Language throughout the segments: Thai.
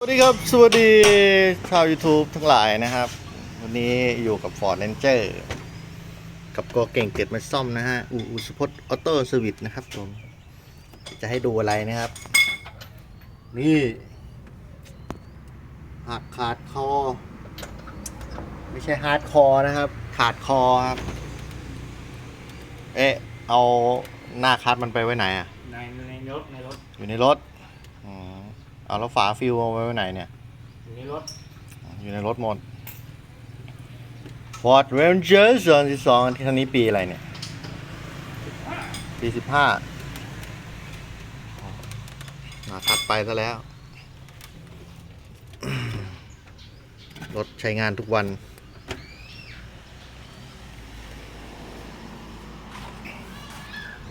สวัสดีครับ สวัสดีชาว YouTube ทั้งหลายนะครับ วันนี้อยู่กับ Ford Ranger กับก็เก่งเกิดมาซ่อมนะฮะ อูอูสปอตออโต้สวิตนะครับผมจะให้ดูอะไรนะครับ นี่หักขาดคอ ไม่ใช่ฮาร์ดคอร์นะครับ ขาดคอครับ เอ๊ะ เอาหน้าคัดมันไปไว้ไหนอะ ในในรถในรถอยู่ในรถอืม เอาแล้วฝาฟิวเอาไว้ไว้ไหนเนี่ย อยู่ในรถ อยู่ในรถหมด Ford Ranger ส่วนที่สองที่คันนี้ปีอะไรเนี่ย ปีสิบห้ามาคัดไปซะแล้ว รถใช้งานทุกวัน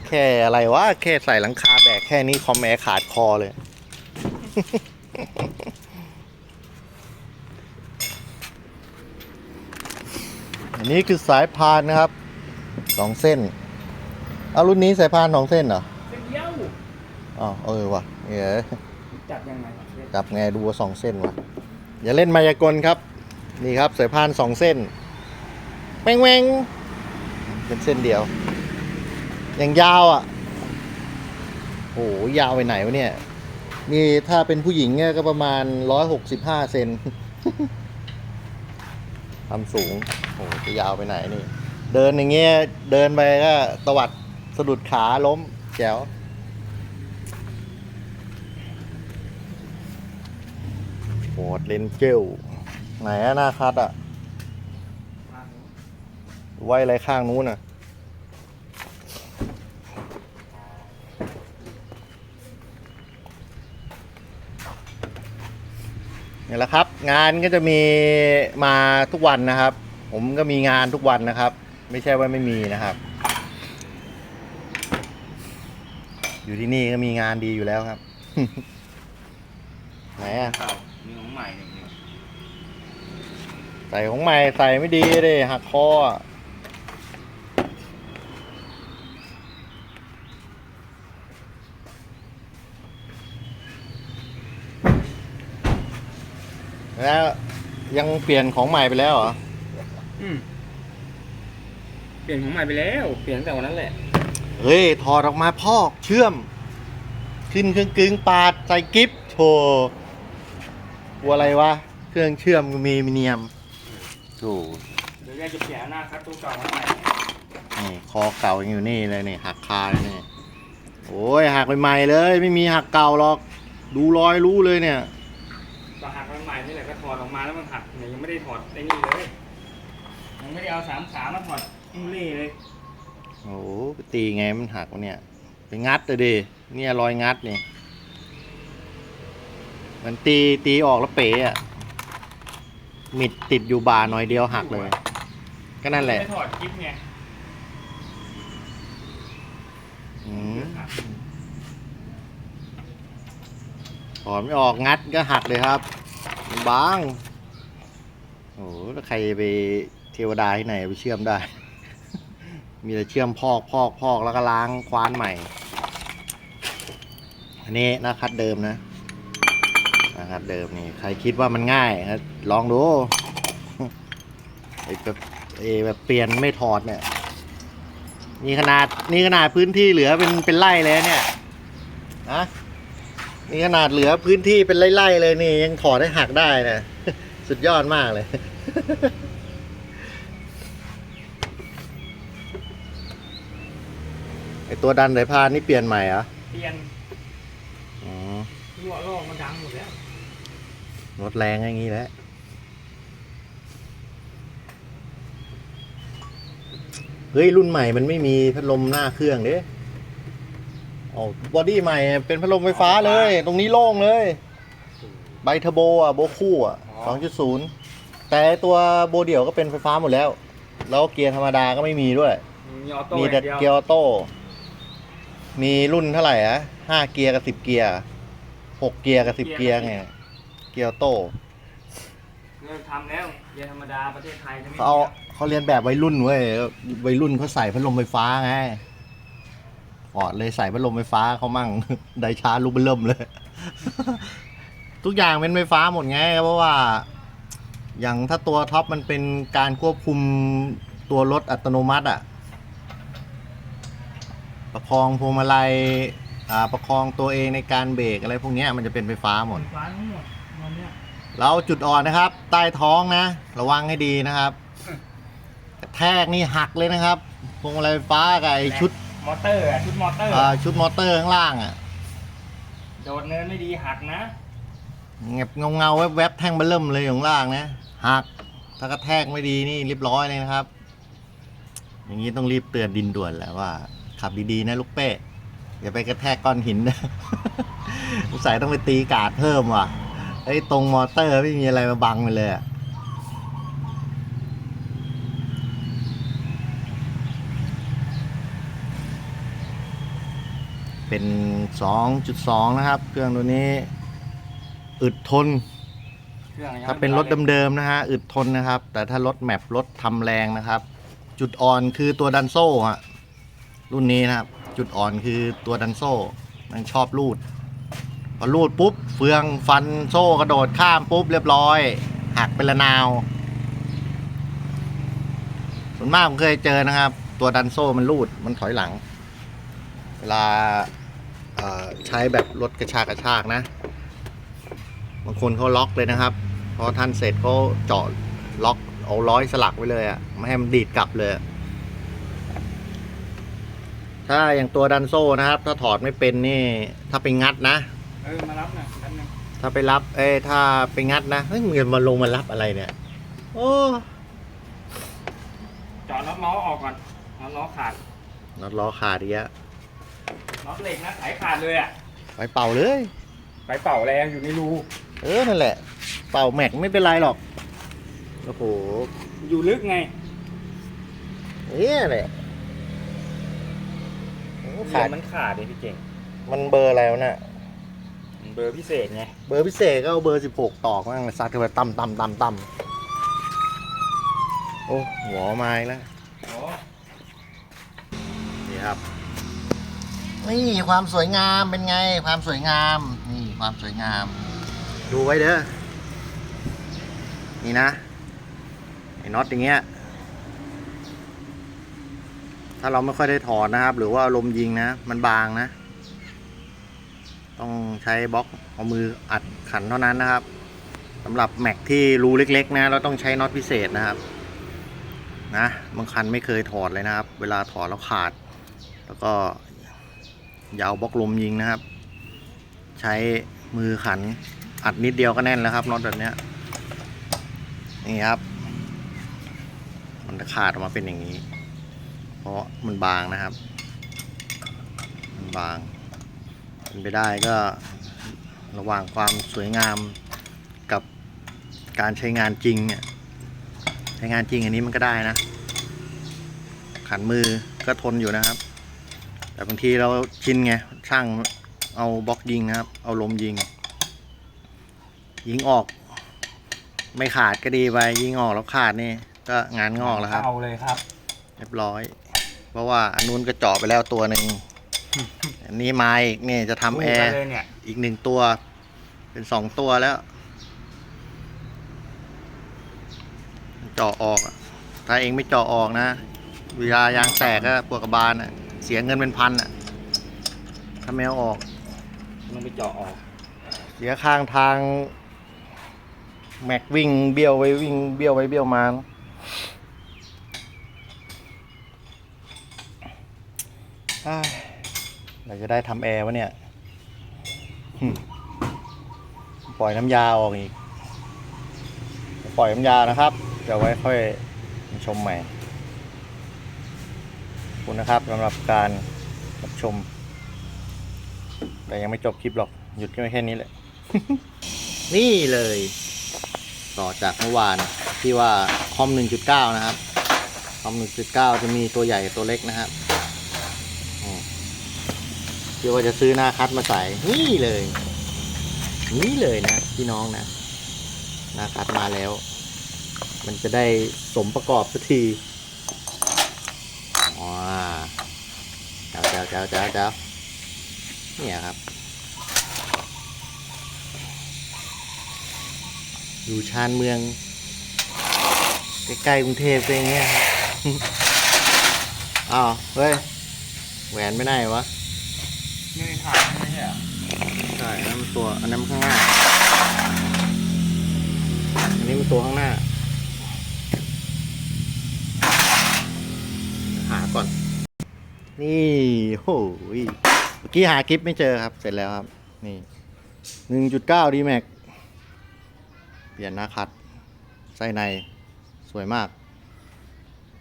แค่อะไรวะแค่ใส่หลังคาแบกแค่นี้คอมแอร์ขาดคอเลย อันนี้คือสายพานนะครับสองเส้นเอารุ่นนี้สายพานสองเส้นเหรอเส้นเดียวอ๋อเออว่ะเอ๋จับยังไงเส้นจับไงดูว่าสองเส้นวะอย่าเล่นมายากลครับ นี่ครับสายพานสองเส้นแม่งแม่งเป็นเส้นเดียวอย่างยาวอะโอ้โหยาวไปไหนวะเนี่ย นี่ถ้าเป็นผู้หญิงเนี่ยก็ประมาณร้อยหกสิบห้าเซนความสูงโอ้จะยาวไปไหนนี่ เดินอย่างเงี้ยเดินไปก็ตวัดสะดุดขาล้มแจ๋วโหดเลนเจลไหนอะหน้าคัดอะไว้อะไรข้างนู้นอะ นี่แหละครับ งานก็จะมีมาทุกวันนะครับ ผมก็มีงานทุกวันนะครับ ไม่ใช่ว่าไม่มีนะครับ อยู่ที่นี่ก็มีงานดีอยู่แล้วครับ ไหนอะเก่ามีของใหม่หนึ่งใส่ของใหม่ใส่ไม่ดีเลยหักคอ แล้วยังเปลี่ยนของใหม่ไปแล้วเหรอ อืมเปลี่ยนของใหม่ไปแล้ว เปลี่ยนตั้งแต่วันนั้นแหละเฮ้ย ถอดออกมาพอกเชื่อม ขึ้นเครื่องกึ่งปาดใส่กิฟโถกลัวอะไรวะ เครื่องเชื่อมมีมิเนียมโถเดี๋ยวแกจะเปลี่ยนหน้าคัดตัวเก่ามาใหม่นี่คอเก่ายังอยู่นี่เลยนี่หักคาเลยนี่ โอ้ยหักใหม่ๆเลย ไม่มีหักเก่าหรอก ดูรอยรู้เลยเนี่ยก็หักมัน ใหม่นี่แหละก็ถอดออกมาแล้วมันหักเนี่ยยังไม่ได้ถอดไอ้นี่เลยยังไม่ได้เอาสามขามาถอดอิ้งเล่เลยโอ้โหไปตีไงมันหักวะเนี่ยไปงัดเลยดิเนี่ยรอยงัดนี่มันตีตีออกแล้วเป๋อะมิดติดอยู่บาหน่อยเดียวหักเลย ก็นั่นแหละไม่ถอดกิ๊บไงอืมถอนไม่ออกงัดก็หักเลยครับ บางโอ้โหแล้วใครไปเทวดาที่ไหนไปเชื่อมได้ มีแต่เชื่อมพอกพอกพอกแล้วก็ล้างคว้านใหม่ อันนี้นาคัดเดิมนะนาคัดเดิมนี่ใครคิดว่ามันง่ายลองดูไอ้แบบไอ้แบบเปลี่ยนไม่ถอดเนี่ยนี่ขนาดนี่ขนาดพื้นที่เหลือเป็นเป็นไร่เลยเนี่ยนะ นี่ขนาดเหลือพื้นที่เป็นไร่ๆเลยนี่ยังถอดให้หักได้นะ สุดยอดมากเลย ไอตัวดันสายพานนี่เปลี่ยนใหม่เหรอเปลี่ยนอ๋อรั่วลอกมันดังหมดแล้วรถแรงอย่างนี้แหละเฮ้ยรุ่นใหม่มันไม่มีพัดลมหน้าเครื่องเด้ อ๋อบอดี้ใหม่เป็นพัดลมไฟฟ้าเลย ตรงนี้โล่งเลย ใบเทอร์โบอะโบคู่อะอ๋อ2.0แต่ตัวโบเดี่ยวก็เป็นไฟฟ้าหมดแล้ว แล้วเกียร์ธรรมดาก็ไม่มีด้วย มีออโต้มีอแต่ย่างเดียวเกียร์ออโต้ มีรุ่นเท่าไหร่อะห้าเกียร์กับสิบเกียร์หกเกียร์กับสิบเกียร์ไงเกียร์ออโต้เลิกทำแล้วเกียร์ธรรมดาประเทศไทยจะไม่เขาเอามีแล้วเขาเรียนแบบวัยรุ่นเว้ยวัยรุ่นเขาใส่พัดลมไฟฟ้าไงฟ อร์ดเลยใส่พัดลมไฟฟ้าเขามั่ง ไดชาร์จลูกเบลเริ่มเลย ทุกอย่างเป็นไฟฟ้าหมดไงเพราะว่า อย่างถ้าตัวท็อปมันเป็นการควบคุมตัวรถอัตโนมัติอะประคองพวงมาลัยอ่าประคองตัวเองในการเบรกอะไรพวกเนี้ยมันจะเป็นไฟฟ้าหมดฟ้าทั้งหมดวันเนี้ยแล้วจุดอ่อนนะครับ ใต้ท้องนะ ระวังให้ดีนะครับกระแทกนี่หักเลยนะครับพวงมาลัยไฟฟ้ากับไอชุด มอเตอร์อะชุดมอเตอร์อ่าชุดมอเตอร์ข้างล่างอะโดดเนินไม่ดีหักนะเงียบเงาเงาๆแวบๆแท่งเบลเริ่มเลยอยู่ข้างล่างนะหักถ้ากระแทกไม่ดีนี่เรียบร้อยเลยนะครับ อย่างนี้ต้องรีบเตือนดินด่วนแล้วว่า ขับดีๆนะลูกเป้อย่าไปกระแทกก้อนหินนะสงสัยต้องไปตีกาดเพิ่มว่ะไอ้ยตรงมอเตอร์ไม่มีอะไรมาบังไปเลยอะ เป็น 2.2 นะครับ เครื่องตัวนี้อึดทนเครื่องยังถ้าเป็นรถเดิมๆนะฮะอึดทนนะครับ แต่ถ้ารถแมปรถทำแรงนะครับ จุดอ่อนคือตัวดันโซ่ฮะรุ่นนี้นะครับ จุดอ่อนคือตัวดันโซ่มันชอบรูดพอรูดปุ๊บ เฟืองฟันโซ่กระโดดข้ามปุ๊บเรียบร้อยหักเป็นละนาวส่วนมากผมเคยเจอนะครับ ตัวดันโซ่มันรูดมันถอยหลัง เวลาเอ่อ ใช้แบบรถกระชากกระชากนะ บางคนเขาล็อกเลยนะครับ พอท่านเสร็จเขาเจาะล็อกเอาร้อยสลักไว้เลยอะ่ะไม่ให้มันดีดกลับเลยอะถ้าอย่างตัวดันโซ่นะครับ ถ้าถอดไม่เป็นนี่ ถ้าไปงัดนะเออมารับหน่อยแป๊บนึงถ้าไปรับ เอ้ยถ้าไปงัดนะเฮ้ยมึงจะมาลงมารับอะไรเนี่ย โอ้จอดน็อตล้อออกก่อนน็อตล้อขาดน็อตล้อขาดอีกแล้ว น็อตเหล็กนะสายขาดเลยอะไปเป่าเลยไปเป่าแรงอยู่ในรูเออนั่นแหละ เป่าแม็กไม่เป็นไรหรอกโอ้โหอยู่ลึกไงเนี่ยแหละโอ้เสีขาดมันขาดเลยพี่เก่งมันเบอร์อะไรวะเนี่ยมันเบอร์พิเศษไงเบอร์พิเศษก็เอาเบอร์สิบหกตอกมั่งซัดกันไปตั้มตั้มตั้มตั้มโอ้หัวไม้แล้ว นี่ความสวยงามเป็นไง ความสวยงาม นี่ความสวยงาม ดูไว้เด้อ นี่นะไอ้น็อตอย่างเงี้ย ถ้าเราไม่ค่อยได้ถอดนะครับ หรือว่าลมยิงนะ มันบางนะ ต้องใช้บล็อกเอามืออัดขันเท่านั้นนะครับสำหรับแม็กที่รูเล็ก ๆ นะ เราต้องใช้น็อตพิเศษนะครับนะบางคันไม่เคยถอดเลยนะครับ เวลาถอดแล้วขาด แล้วก็ ยาวบล็อกลมยิงนะครับ ใช้มือขันอัดนิดเดียวก็แน่นแล้วครับน็อตแบบนี้นี่ครับ มันจะขาดออกมาเป็นอย่างนี้ เพราะมันบางนะครับ มันบางเป็นไปได้ก็ระหว่างความสวยงามกับการใช้งานจริงเนี่ยใช้งานจริงอันนี้มันก็ได้นะ ขันมือก็ทนอยู่นะครับ แต่บางทีเราชินไงช่างเอาบล็อกยิงนะครับ เอาลมยิง ยิงออก ไม่ขาดก็ดีไปยิงออกแล้วขาดนี่ ก็งานงอกแล้วครับเอาเลยครับ เรียบร้อย เพราะว่าอันนู้นก็เจาะไปแล้วตัวหนึ่งอันนี้มาอีกนี่จะทำแอคู่ร์กันเลยเนี่ยอีกหนึ่งตัว เป็นสองตัวแล้ว เจาะออกอะถ้าเองไม่เจาะออกนะเวลายางแตกก็ปวดกระบาลอะ เสียเงินเป็นพันอะถ้าไม่เอาออกมันไปเจาะออก เสียข้างทาง แม็กวิ่งเบี้ยวไปวิ่งเบี้ยวไปเบี้ยวมาอ้ายเราจะได้ทำแอร์วะเนี่ยหึปล่อยน้ำยาออกอีก ปล่อยน้ำยานะครับ เดี๋ยวไว้ค่อยมาชมใหม่ขอบ คุณนะครับสำหรับการรับชม แต่ยังไม่จบคลิปหรอก หยุดแค่นี้แหละ นี่เลย ต่อจากเมื่อวานที่ว่าคอม 1.9 นะครับ คอม 1.9 จะมีตัวใหญ่ตัวเล็กนะครับอืมที่ว่าจะซื้อหน้าคัดมาใส่ นี่เลย นี่เลยนะพี่น้องนะ หน้าคัดมาแล้ว มันจะได้สมประกอบสักทีว้าเจ้าเจ้าเจ้าเจ้าเจ้าเนี่ยครับ อยู่ชานเมือง ใกล้ๆกรุงเทพเป็นอย่างเงี้ยครับอ้าวเฮ้ย แหวนไม่ได้เหรอวะไม่ได้ถ่ายไม่ใช่เหรอใช่อันนั้นมันตัว อันนั้นมันข้างหน้า อันนี้มันตัวข้างหน้า หาก่อน นี่โอ้ยเมื่อกี้หาคลิปไม่เจอครับ เสร็จแล้วครับ นี่หนึ่งจุดเก้าดีแม็กเปลี่ยนหน้าคัดไส้ในสวยมาก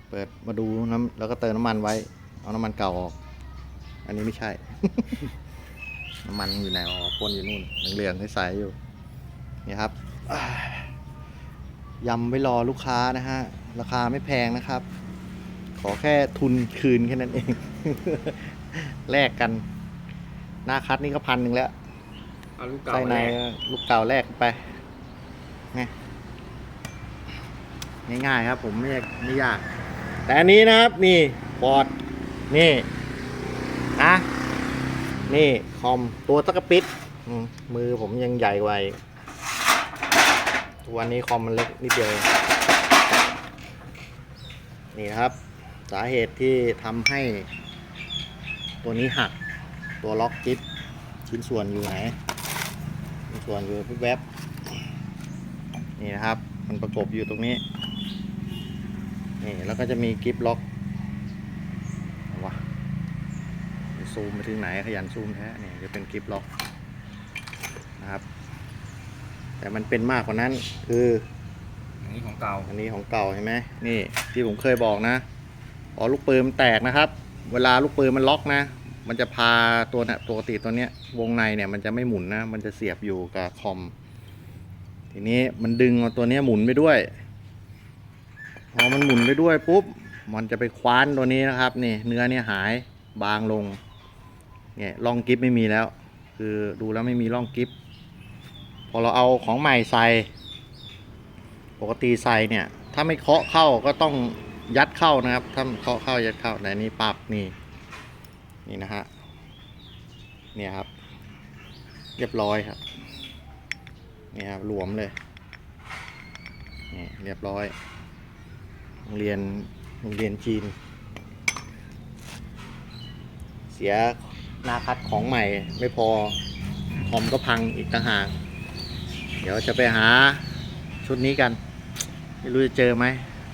เปิดมาดูน้ำแล้วก็เติมน้ำมันไว้ เอาน้ำมันเก่าออก อันนี้ไม่ใช่ น้ำมันอยู่ไหนอ๋อปนอยู่นู่นเหลืองๆใสๆอยู่ นี่ครับยำไว้รอลูกค้านะฮะ ราคาไม่แพงนะครับ อแค่ทุนคืนแค่นั้นเอง แลกกัน หน้าคัดนี่ก็พันหนึ่งแล้วเอาลูกเก่าไส้ในแรกลูกเก่าแลกไปไงง่ายๆครับผมไม่ยากไม่ยาก แต่อันนี้นะครับ นี่บอร์ดนี่นะนี่คอมตัวตะกะปิดอืมมือผมยังใหญ่กว่าอีกตัวนี้คอมมันเล็กนิดเดียวเองนี่นะครับ สาเหตุที่ทำให้ตัวนี้หักตัวล็อกจิ๊บชิ้นส่วนอยู่ไหนชิ้นส่วนอยู่แวบๆนี่นะครับ มันประกบอยู่ตรงนี้นี่แล้วก็จะมีกิฟล็อกเอาวะซูมไปถึงไหนขยันซูมแท้นี่จะเป็นกิฟล็อกนะครับ แต่มันเป็นมากกว่านั้นคืออันนี้ของเก่าอันนี้ของเก่าเห็นไหมนี่ที่ผมเคยบอกนะ พอลูกปืนมันแตกนะครับ เวลาลูกปืนมันล็อกนะ มันจะพาตัวนี่ยปกติตัวเนี้ยวงในเนี่ยมันจะไม่หมุนนะ มันจะเสียบอยู่กับคอม ทีนี้มันดึงเอาตัวเนี้ยหมุนไปด้วยพอมันหมุนไปด้วยปุ๊บมันจะไปคว้านตัวนี้นะครับนี่เนื้อเนี่ยหายบางลงเนี่ยร่องกิฟไม่มีแล้ว คือดูแล้วไม่มีร่องกิฟพอเราเอาของใหม่ใส่ ปกติใส่เนี่ย ถ้าไม่เคาะเข้าก็ต้อง ยัดเข้านะครับถ้าเคาเข้ายัดเข้าแต่นี้ปรับนี่นี่นะฮะเนี่ยครับ เรียบร้อยครับนี่ครับหลวมเลยนี่เรียบร้อยโรงเรียนโรงเรียนจีน เสียหน้าคัดของใหม่ไม่พอคอมก็พังอีกต่างหาก เดี๋ยวจะไปหาชุดนี้กัน ไม่รู้จะเจอไหม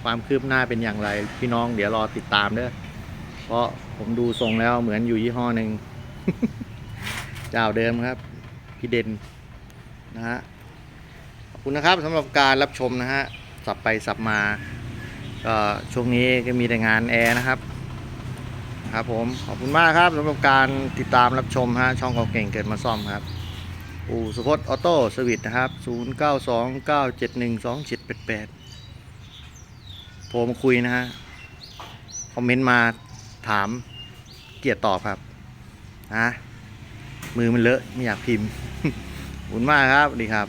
ความคืบหน้าเป็นอย่างไร พี่น้องเดี๋ยวรอติดตามเด้อเพราะผมดูทรงแล้วเหมือนอยู่ยี่ห้อหนึ่งเจ้าเดิมครับ พี่เด่นนะฮะขอบคุณนะครับสำหรับการรับชมนะฮะสับไปสับมาก็ช่วงนี้ก็มีแต่งานแอร์นะครับครับผมขอบคุณมากครับสำหรับการติดตามรับชมฮะช่องเก่าเก่งเกิดมาซ่อมครับอู่สุพจน์ออโต้สวิตนะครับ 0929712788 โทรมาคุยนะฮะ คอมเมนต์มาถามเกียรติตอบครับนะมือมันเลอะไม่อยากพิมพ์ ขอบคุณมากครับ ดีครับ